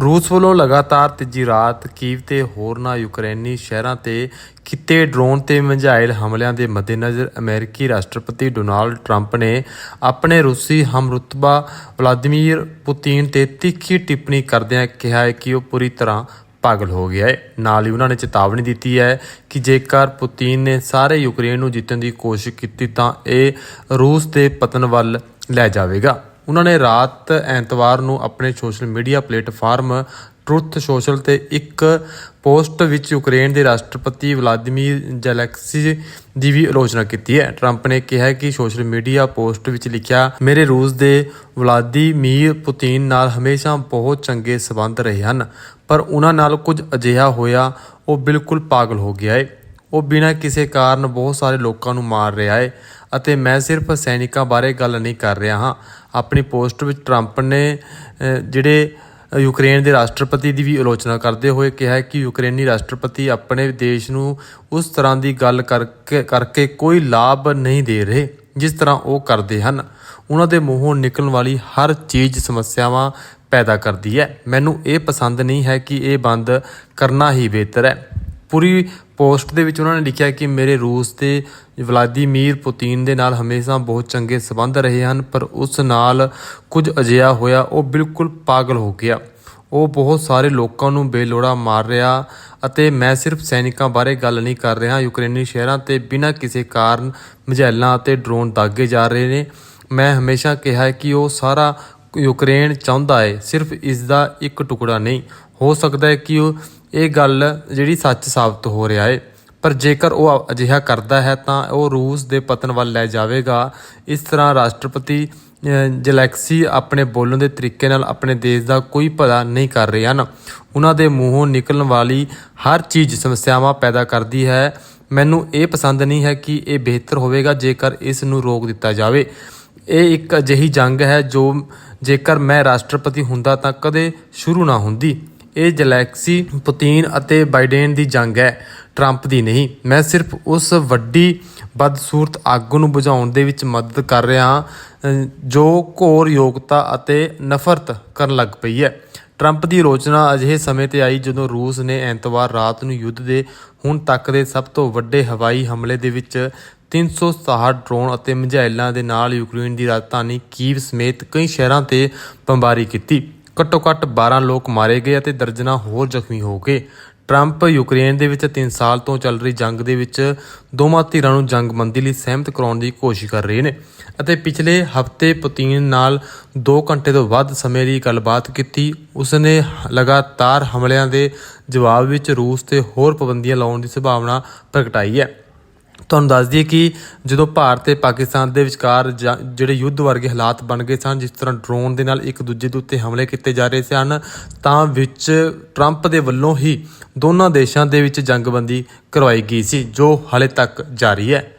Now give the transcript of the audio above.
ਰੂਸ ਵੱਲੋਂ ਲਗਾਤਾਰ ਤੀਜੀ ਰਾਤ ਕੀਵ ਤੇ ਹੋਰਨਾਂ ਯੂਕਰੇਨੀ ਸ਼ਹਿਰਾਂ ਤੇ ਕੀਤੇ ਡਰੋਨ ਤੇ ਮਿਜ਼ਾਈਲ ਹਮਲਿਆਂ ਦੇ ਮੱਦੇਨਜ਼ਰ ਅਮਰੀਕੀ ਰਾਸ਼ਟਰਪਤੀ ਡੋਨਾਲਡ ਟਰੰਪ ਨੇ ਆਪਣੇ ਰੂਸੀ ਹਮਰੁਤਬਾ ਵਲਾਦੀਮੀਰ ਪੁਤਿਨ ਤੇ ਤਿੱਖੀ ਟਿੱਪਣੀ ਕਰਦਿਆਂ ਕਿਹਾ ਹੈ ਕਿ ਉਹ ਪੂਰੀ ਤਰ੍ਹਾਂ ਪਾਗਲ ਹੋ ਗਿਆ ਹੈ। ਨਾਲ ਹੀ ਉਹਨਾਂ ਨੇ ਚੇਤਾਵਨੀ ਦਿੱਤੀ ਹੈ ਕਿ ਜੇਕਰ ਪੁਤਿਨ ਨੇ ਸਾਰੇ ਯੂਕਰੇਨ ਨੂੰ ਜਿੱਤਣ ਦੀ ਕੋਸ਼ਿਸ਼ ਕੀਤੀ ਤਾਂ ਇਹ ਰੂਸ ਦੇ ਪਤਨ ਵੱਲ ਲੈ ਜਾਵੇਗਾ। ਉਹਨਾਂ ਨੇ ਰਾਤ ਐਤਵਾਰ ਨੂੰ ਆਪਣੇ social media platform Truth Social ਤੇ ਇੱਕ ਪੋਸਟ ਵਿੱਚ ਯੂਕਰੇਨ ਦੇ ਰਾਸ਼ਟਰਪਤੀ ਵਲਾਦੀਮੀਰ ਜ਼ੈਲੈਂਸਕੀ ਦੀ ਵੀ ਆਲੋਚਨਾ ਕੀਤੀ ਹੈ। ਟਰੰਪ ਨੇ ਕਿਹਾ ਕਿ ਸੋਸ਼ਲ ਮੀਡੀਆ ਪੋਸਟ ਵਿੱਚ ਲਿਖਿਆ, ਮੇਰੇ ਰੂਸ ਦੇ ਵਲਾਦੀਮੀਰ ਪੁਤਿਨ ਨਾਲ ਹਮੇਸ਼ਾ ਬਹੁਤ ਚੰਗੇ ਸਬੰਧ ਰਹੇ ਹਨ, ਪਰ ਉਹਨਾਂ ਨਾਲ ਕੁਝ ਅਜਿਹਾ ਹੋਇਆ, ਉਹ ਬਿਲਕੁਲ ਪਾਗਲ ਹੋ ਗਿਆ ਹੈ ਉਹ ਬਿਨਾਂ ਕਿਸੇ ਕਾਰਨ ਬਹੁਤ ਸਾਰੇ ਲੋਕਾਂ ਨੂੰ ਮਾਰ ਰਿਹਾ ਹੈ ਅਤੇ ਮੈਂ ਸਿਰਫ ਸੈਨਿਕਾਂ ਬਾਰੇ ਗੱਲ ਨਹੀਂ ਕਰ ਰਿਹਾ ਹਾਂ। ਆਪਣੀ ਪੋਸਟ ਵਿੱਚ ਟਰੰਪ ਨੇ ਜਿਹੜੇ ਯੂਕਰੇਨ ਦੇ ਰਾਸ਼ਟਰਪਤੀ ਦੀ ਵੀ ਆਲੋਚਨਾ ਕਰਦੇ ਹੋਏ ਕਿਹਾ ਕਿ ਯੂਕਰੇਨੀ ਰਾਸ਼ਟਰਪਤੀ ਆਪਣੇ ਦੇਸ਼ ਨੂੰ ਉਸ ਤਰ੍ਹਾਂ ਦੀ ਗੱਲ ਕਰਕੇ ਕਰਕੇ ਕੋਈ ਲਾਭ ਨਹੀਂ ਦੇ ਰਹੇ, ਜਿਸ ਤਰ੍ਹਾਂ ਉਹ ਕਰਦੇ ਹਨ। ਉਹਨਾਂ ਦੇ ਮੂੰਹੋਂ ਨਿਕਲਣ ਵਾਲੀ ਹਰ ਚੀਜ਼ ਸਮੱਸਿਆਵਾਂ ਪੈਦਾ ਕਰਦੀ ਹੈ। ਮੈਨੂੰ ਇਹ ਪਸੰਦ ਨਹੀਂ ਹੈ ਕਿ ਇਹ ਬੰਦ ਕਰਨਾ ਹੀ ਬਿਹਤਰ ਹੈ। ਪੂਰੀ ਪੋਸਟ ਦੇ ਵਿੱਚ ਉਹਨਾਂ ਨੇ ਲਿਖਿਆ ਕਿ ਮੇਰੇ ਰੂਸ ਦੇ ਵਲਾਦੀਮੀਰ ਪੁਤਿਨ ਦੇ ਨਾਲ ਹਮੇਸ਼ਾ ਬਹੁਤ ਚੰਗੇ ਸਬੰਧ ਰਹੇ ਹਨ, ਪਰ ਉਸ ਨਾਲ ਕੁਝ ਅਜਿਹਾ ਹੋਇਆ, ਉਹ ਬਿਲਕੁਲ ਪਾਗਲ ਹੋ ਗਿਆ। ਉਹ ਬਹੁਤ ਸਾਰੇ ਲੋਕਾਂ ਨੂੰ ਬੇਲੋੜਾ ਮਾਰ ਰਿਹਾ ਅਤੇ ਮੈਂ ਸਿਰਫ ਸੈਨਿਕਾਂ ਬਾਰੇ ਗੱਲ ਨਹੀਂ ਕਰ ਰਿਹਾ। ਯੂਕਰੇਨੀ ਸ਼ਹਿਰਾਂ ਤੇ ਬਿਨਾਂ ਕਿਸੇ ਕਾਰਨ ਮਿਜ਼ਾਈਲਾਂ ਅਤੇ ਡਰੋਨ ਦਾਗੇ ਜਾ ਰਹੇ ਨੇ। ਮੈਂ ਹਮੇਸ਼ਾ ਕਿਹਾ ਹੈ ਕਿ ਉਹ ਸਾਰਾ ਯੂਕਰੇਨ ਚਾਹੁੰਦਾ ਹੈ, ਸਿਰਫ ਇਸ ਦਾ ਇੱਕ ਟੁਕੜਾ ਨਹੀਂ। ਹੋ ਸਕਦਾ ਹੈ ਕਿ ਉਹ ਇਹ ਗੱਲ ਜਿਹੜੀ ਸੱਚ ਸਾਬਤ ਹੋ ਰਿਹਾ ਹੈ ਪਰ ਜੇਕਰ ਉਹ ਅਜਿਹਾ ਕਰਦਾ ਹੈ ਤਾਂ ਉਹ ਰੂਸ ਦੇ ਪਤਨ ਵੱਲ ਲੈ ਜਾਵੇਗਾ। ਇਸ ਤਰ੍ਹਾਂ ਰਾਸ਼ਟਰਪਤੀ ਜਲੈਕਸੀ ਆਪਣੇ ਬੋਲਣ ਦੇ ਤਰੀਕੇ ਨਾਲ ਆਪਣੇ ਦੇਸ਼ ਦਾ ਕੋਈ ਭਲਾ ਨਹੀਂ ਕਰ ਰਹੇ ਹਨ। ਉਹਨਾਂ ਦੇ ਮੂੰਹੋਂ ਨਿਕਲਣ ਵਾਲੀ ਹਰ ਚੀਜ਼ ਸਮੱਸਿਆਵਾਂ ਪੈਦਾ ਕਰਦੀ ਹੈ। ਮੈਨੂੰ ਇਹ ਪਸੰਦ ਨਹੀਂ ਹੈ ਕਿ ਇਹ ਬਿਹਤਰ ਹੋਵੇਗਾ ਜੇਕਰ ਇਸ ਨੂੰ ਰੋਕ ਦਿੱਤਾ ਜਾਵੇ। ਇਹ ਇੱਕ ਅਜਿਹੀ ਜੰਗ ਹੈ ਜੋ ਜੇਕਰ ਮੈਂ ਰਾਸ਼ਟਰਪਤੀ ਹੁੰਦਾ ਤਾਂ ਕਦੇ ਸ਼ੁਰੂ ਨਾ ਹੁੰਦੀ। ਇਹ ਜਲੈਕਸੀ, ਪੁਤਿਨ ਅਤੇ ਬਾਈਡੇਨ ਦੀ ਜੰਗ ਹੈ। ਟਰੰਪ ਦੀ ਨਹੀਂ। ਮੈਂ ਸਿਰਫ ਉਸ ਵੱਡੀ ਬਦਸੂਰਤ ਆਗੂ ਨੂੰ ਬੁਝਾਉਣ ਦੇ ਵਿੱਚ ਮਦਦ ਕਰ ਰਿਹਾ ਹਾਂ ਜੋ ਘੋਰ ਯੋਗਤਾ ਅਤੇ ਨਫ਼ਰਤ ਕਰਨ ਲੱਗ ਪਈ ਹੈ। ਟਰੰਪ ਦੀ ਰੋਚਨਾ ਅਜਿਹੇ ਸਮੇਂ ਤੇ ਆਈ ਜਦੋਂ ਰੂਸ ਨੇ ਐਤਵਾਰ ਰਾਤ ਨੂੰ ਯੁੱਧ ਦੇ ਹੁਣ ਤੱਕ ਦੇ ਸਭ ਤੋਂ ਵੱਡੇ ਹਵਾਈ ਹਮਲੇ ਦੇ ਵਿੱਚ 367 ਡਰੋਨ ਅਤੇ ਮਿਜ਼ਾਈਲਾਂ ਦੇ ਨਾਲ ਯੂਕਰੇਨ ਦੀ ਰਾਜਧਾਨੀ ਕੀਵ ਸਮੇਤ ਕਈ ਸ਼ਹਿਰਾਂ ਤੇ ਬੰਬਾਰੀ ਕੀਤੀ। ਘੱਟੋ ਘੱਟ 12 ਲੋਕ ਮਾਰੇ ਗਏ ਅਤੇ ਦਰਜਨਾਂ ਹੋਰ ਜ਼ਖਮੀ ਹੋ ਗਏ। ਟਰੰਪ ਯੂਕਰੇਨ ਦੇ ਵਿੱਚ 3 ਸਾਲ ਤੋਂ ਚੱਲ ਰਹੀ ਜੰਗ ਦੇ ਵਿੱਚ ਦੋਵਾਂ ਧਿਰਾਂ ਨੂੰ ਜੰਗਬੰਦੀ ਲਈ ਸਹਿਮਤ ਕਰਾਉਣ ਦੀ ਕੋਸ਼ਿਸ਼ ਕਰ ਰਹੇ ਨੇ ਅਤੇ ਪਿਛਲੇ ਹਫ਼ਤੇ ਪੁਤਿਨ ਨਾਲ 2 ਘੰਟੇ ਤੋਂ ਵੱਧ ਸਮੇਂ ਲਈ ਗੱਲਬਾਤ ਕੀਤੀ। ਉਸਨੇ ਲਗਾਤਾਰ ਹਮਲਿਆਂ ਦੇ ਜਵਾਬ ਵਿੱਚ ਰੂਸ ਤੇ ਹੋਰ ਪਾਬੰਦੀਆਂ ਲਾਉਣ ਦੀ ਸੰਭਾਵਨਾ ਪ੍ਰਗਟਾਈ ਹੈ। ਤੁਹਾਨੂੰ ਦੱਸ ਦਈਏ ਕਿ ਜਦੋਂ ਭਾਰਤ ਤੇ ਪਾਕਿਸਤਾਨ ਦੇ ਵਿਚਕਾਰ ਜ- ਜਿਹੜੇ ਯੁੱਧ ਵਰਗੇ ਹਾਲਾਤ ਬਣ ਗਏ ਸਨ, ਜਿਸ ਤਰ੍ਹਾਂ ਡਰੋਨ ਦੇ ਨਾਲ ਇੱਕ ਦੂਜੇ ਦੇ ਉੱਤੇ ਹਮਲੇ ਕੀਤੇ ਜਾ ਰਹੇ ਸਨ, ਤਾਂ ਵਿੱਚ ਟਰੰਪ ਦੇ ਵੱਲੋਂ ਹੀ ਦੋਨਾਂ ਦੇਸ਼ਾਂ ਦੇ ਵਿੱਚ ਜੰਗਬੰਦੀ ਕਰਵਾਈ ਗਈ ਸੀ, ਜੋ ਹਾਲੇ ਤੱਕ ਜਾਰੀ ਹੈ।